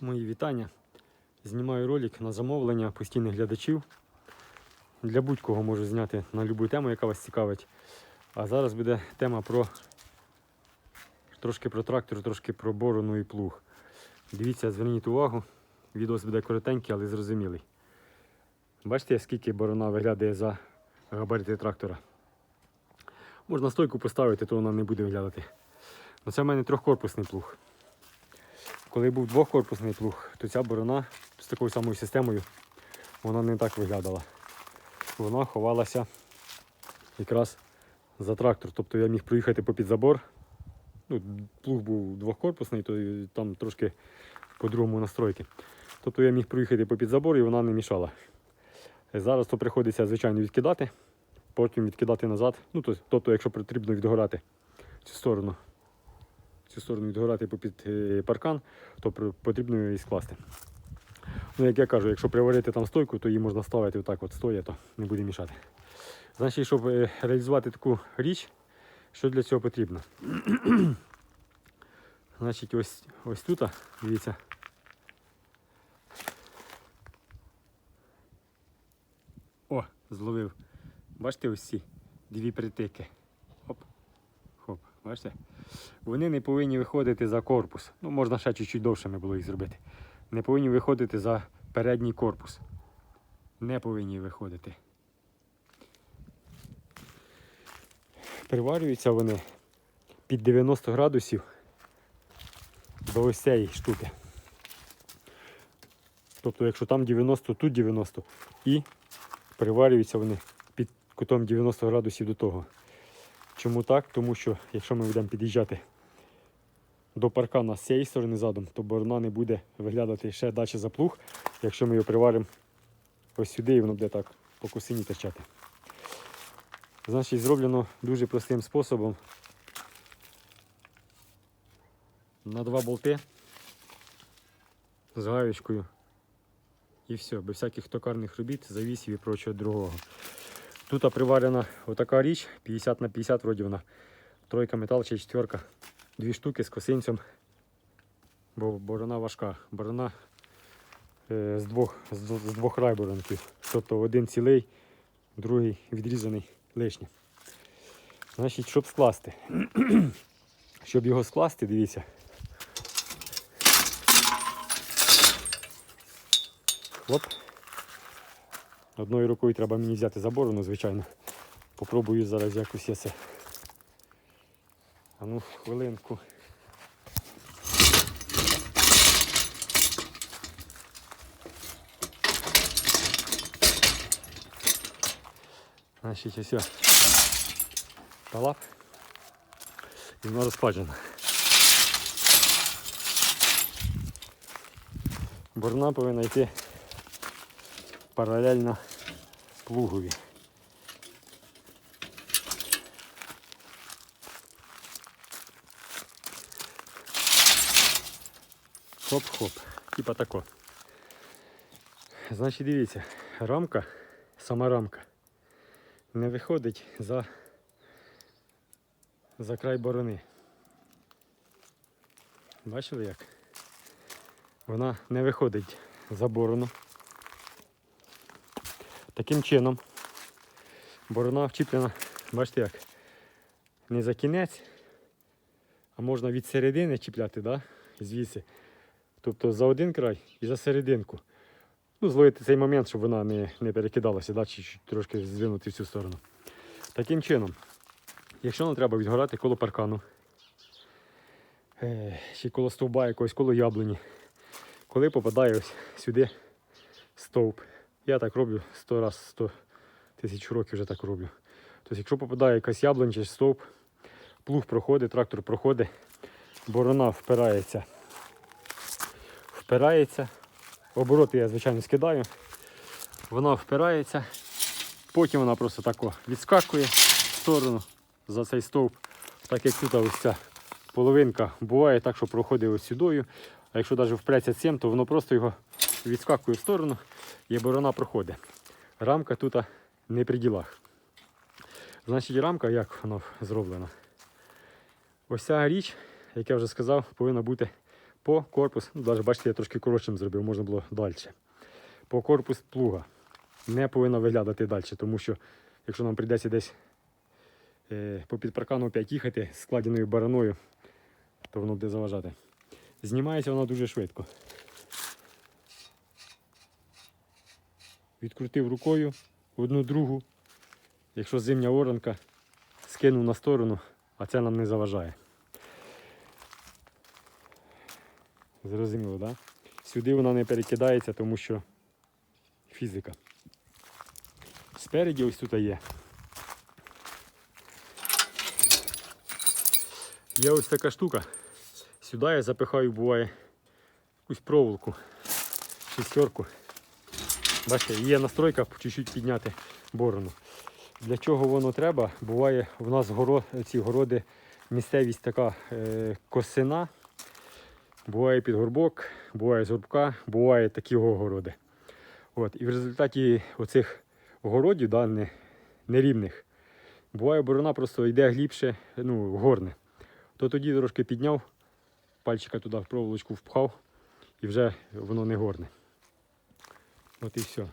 Мої вітання. Знімаю ролик на замовлення постійних глядачів. Для будь-кого можу зняти на будь-яку тему, яка вас цікавить. А зараз буде тема про трошки про трактор, трошки про борону і плуг. Дивіться, зверніть увагу. Відео буде коротенький, але зрозумілий. Бачите, скільки борона виглядає за габарити трактора. Можна стойку поставити, то вона не буде виглядати. Ну, це в мене трьохкорпусний плуг. Коли був двохкорпусний плуг, то ця борона з такою самою системою вона не так виглядала. Вона ховалася якраз за трактор. Тобто я міг проїхати попід забор. Ну, плуг був двохкорпусний, то там трошки по-другому настройки. Тобто я міг проїхати попід забор і вона не мішала. Зараз то приходиться, звичайно, відкидати, потім відкидати назад. Ну, тобто, якщо потрібно відгорати цю сторону, цю сторону відгорати попід е, паркан, то потрібно її скласти. Ну, як я кажу, якщо приварити там стойку, то її можна ставити отак от стоя, то не буде мішати. Значить, щоб е, реалізувати таку річ, що для цього потрібно? Значить, ось, ось тут, дивіться. О, зловив. Бачите ось ці дві притики. Бачите? Вони не повинні виходити за корпус. Ну, можна ще чуть-чуть довшими було їх зробити. Не повинні виходити за передній корпус. Не повинні виходити. Приварюються вони під 90 градусів до ось цієї штуки. Тобто, якщо там 90, тут 90 і приварюються вони під кутом 90 градусів до того. Чому так? Тому що якщо ми будемо під'їжджати до паркана з цієї сторони задом, то борона не буде виглядати ще далі за плуг, якщо ми його приваримо ось сюди і воно буде так по косині торчати. Значить, зроблено дуже простим способом. На два болти з гаєчкою і все, без всяких токарних робіт, завісів і прочого другого. Тут приварена отака річ, 50 на 50 вроді вона. Тройка метал чи четверка. Дві штуки з косинцем. Бо борона важка. Борона е, з двох, з, з двох райборонків. Тобто один цілий, другий відрізаний лишній. Значить, щоб скласти. щоб його скласти, дивіться. Хлоп. Одною рукою треба мені взяти за борону, звичайно. Попробую зараз якось я це. А ну, хвилинку. Значить, ось. Талап. І вона розпаджена. Борна повинна йти паралельно плугові. Хоп-хоп. Типа тако. Значить, дивіться, рамка, сама рамка не виходить за, за край борони. Бачили як? Вона не виходить за борону. Таким чином борона вчіплена, бачите як, не за кінець, а можна від середини чіпляти, да? звідси. Тобто за один край і за серединку. Ну, зловити цей момент, щоб вона не, не перекидалася, да? чи трошки здвинути в цю сторону. Таким чином, якщо нам треба відгорати коло паркану, е, чи коло стовба якогось, коло яблуні, коли попадає ось сюди стовп, я так роблю 100 раз 100 тисяч років вже так роблю. Тобто, якщо попадає якась яблунь чи стовп, плуг проходить, трактор проходить, борона впирається. Впирається. Обороти я, звичайно, скидаю. Вона впирається. Потім вона просто так відскакує в сторону за цей стовп. Так як тут ось ця половинка буває так, що проходить ось сюдою. А якщо навіть впреться цим, то воно просто його відскакує в сторону і борона проходить. Рамка тут не при ділах. Значить, рамка, як вона зроблена? Ось ця річ, як я вже сказав, повинна бути по корпус, ну, навіть бачите, я трошки коротшим зробив, можна було далі. По корпус плуга не повинна виглядати далі, тому що якщо нам прийдеться десь е, по підпаркану опять їхати складеною бараною, то воно буде заважати. Знімається вона дуже швидко. Відкрутив рукою одну другу. Якщо зимня оранка, скинув на сторону, а це нам не заважає. Зрозуміло, так? Да? Сюди вона не перекидається, тому що фізика. Спереді ось тут є. Є ось така штука. Сюди я запихаю, буває, якусь проволоку, шістерку. Бачите, є настройка чуть-чуть підняти борону. Для чого воно треба? Буває у нас горо, ці городи, місцевість така е, косина, буває під горбок, буває з горбка, буває такі городи. От, і в результаті оцих городів, да, не, нерівних, буває борона просто йде глибше, ну, горне. То тоді трошки підняв, пальчика туди в проволочку впхав і вже воно не горне. От і все.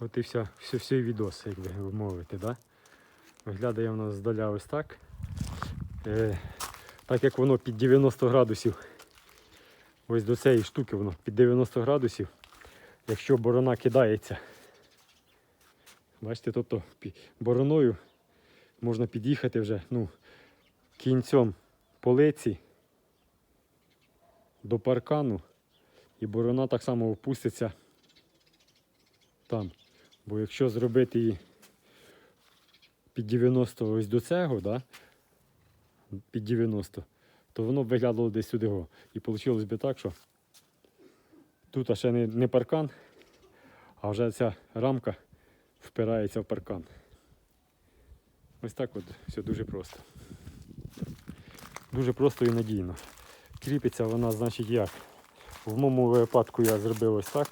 От і все, все, все відос, як ви мовите, да? Виглядає воно здаля ось так. Е, так як воно під 90 градусів, ось до цієї штуки воно під 90 градусів, якщо борона кидається. Бачите, тобто бороною можна під'їхати вже ну, кінцем полиці до паркану, і борона так само опуститься там. Бо якщо зробити її під 90 ось до цього, да, під 90, то воно б виглядало десь сюди. го. І вийшло би так, що тут ще не, не паркан, а вже ця рамка впирається в паркан. Ось так от все дуже просто. Дуже просто і надійно. Кріпиться вона, значить, як? В моєму випадку я зробив ось так.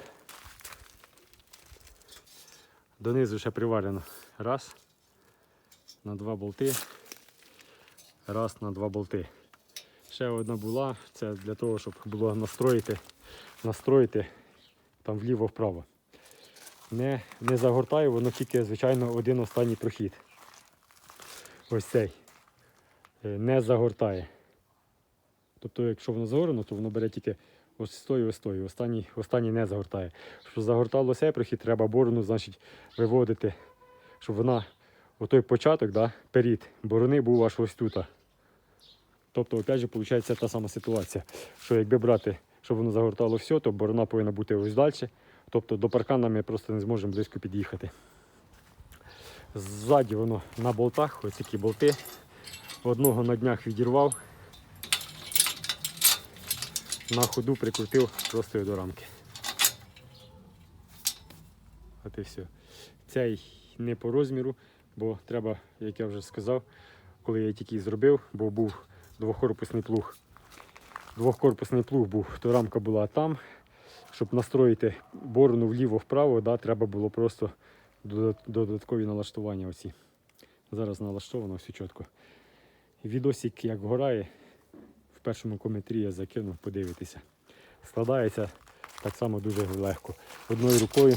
Донизу ще приварено раз на два болти. Раз на два болти. Ще одна була, це для того, щоб було настроїти, настроїти там вліво-вправо. Не, не загортаю, воно тільки, звичайно, один останній прохід. Ось цей. Е, Не загортає. Тобто, якщо воно загорено, то воно бере тільки ось з тої, ось з тої. Останній, останній не загортає. Щоб загортало цей треба борону, значить, виводити, щоб вона, отой початок, да, перід борони був аж ось тут. Тобто, опять же, виходить та сама ситуація, що якби брати, щоб воно загортало все, то борона повинна бути ось далі. Тобто до паркана ми просто не зможемо близько під'їхати. Ззаді воно на болтах, ось такі болти. Одного на днях відірвав, на ходу прикрутив просто до рамки. От і все. Цей не по розміру, бо треба, як я вже сказав, коли я тільки зробив, бо був двохкорпусний плуг. Двохкорпусний плуг був, то рамка була там. Щоб настроїти борону вліво-вправо, да, треба було просто додаткові налаштування. Оці. Зараз налаштовано все чітко. Відосик як горає, першому коментарі я закину, подивитися. Складається так само дуже легко. Одною рукою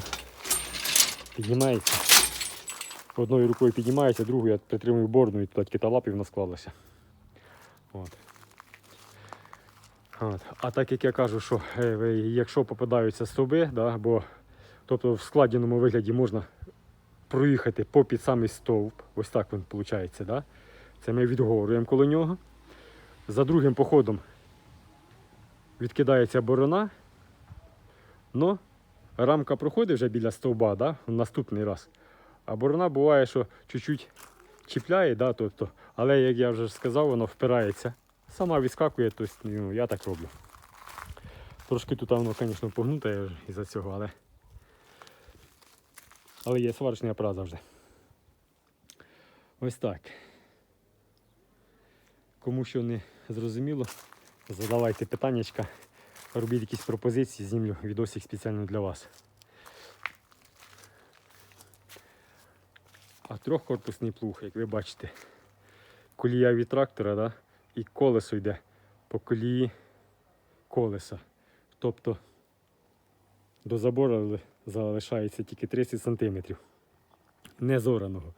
піднімається. Одною рукою піднімається, другою я притримую борну і туди киталап і вона склалася. От. От. А так як я кажу, що е, якщо попадаються стовби, да, бо тобто в складеному вигляді можна проїхати по під самий стовп, ось так він виходить, да? це ми відговорюємо коло нього. За другим походом відкидається борона, но рамка проходить вже біля стовба да, в наступний раз. А борона буває, що чуть-чуть чіпляє, да, тобто, але як я вже сказав, воно впирається. Сама відскакує, тобто, ну, я так роблю. Трошки тут воно, звісно, погнуте із-за цього, але. Але є сварочний апарат завжди. Ось так. Кому що не зрозуміло, задавайте питаннячка, робіть якісь пропозиції, знімлю відосик спеціально для вас. А трьохкорпусний плуг, як ви бачите, колія від трактора, да? і колесо йде по колії колеса. Тобто до забору залишається тільки 30 см. Не зораного.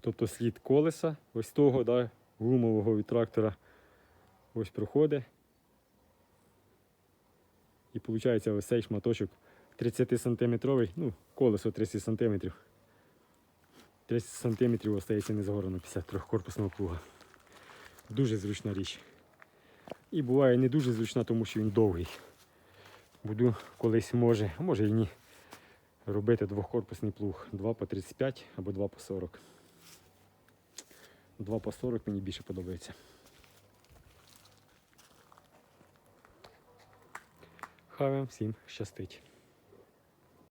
Тобто слід колеса, ось того, да, гумового від трактора, ось проходить. І виходить ось цей шматочок 30 сантиметровий, ну, колесо 30 см. 30 см остається незгорано після трьохкорпусного плуга. Дуже зручна річ. І буває не дуже зручна, тому що він довгий. Буду колись може, а може і ні, робити двохкорпусний плуг 2 по 35 або 2 по 40. 2 по 40 мені більше подобається. Хай вам всім щастить.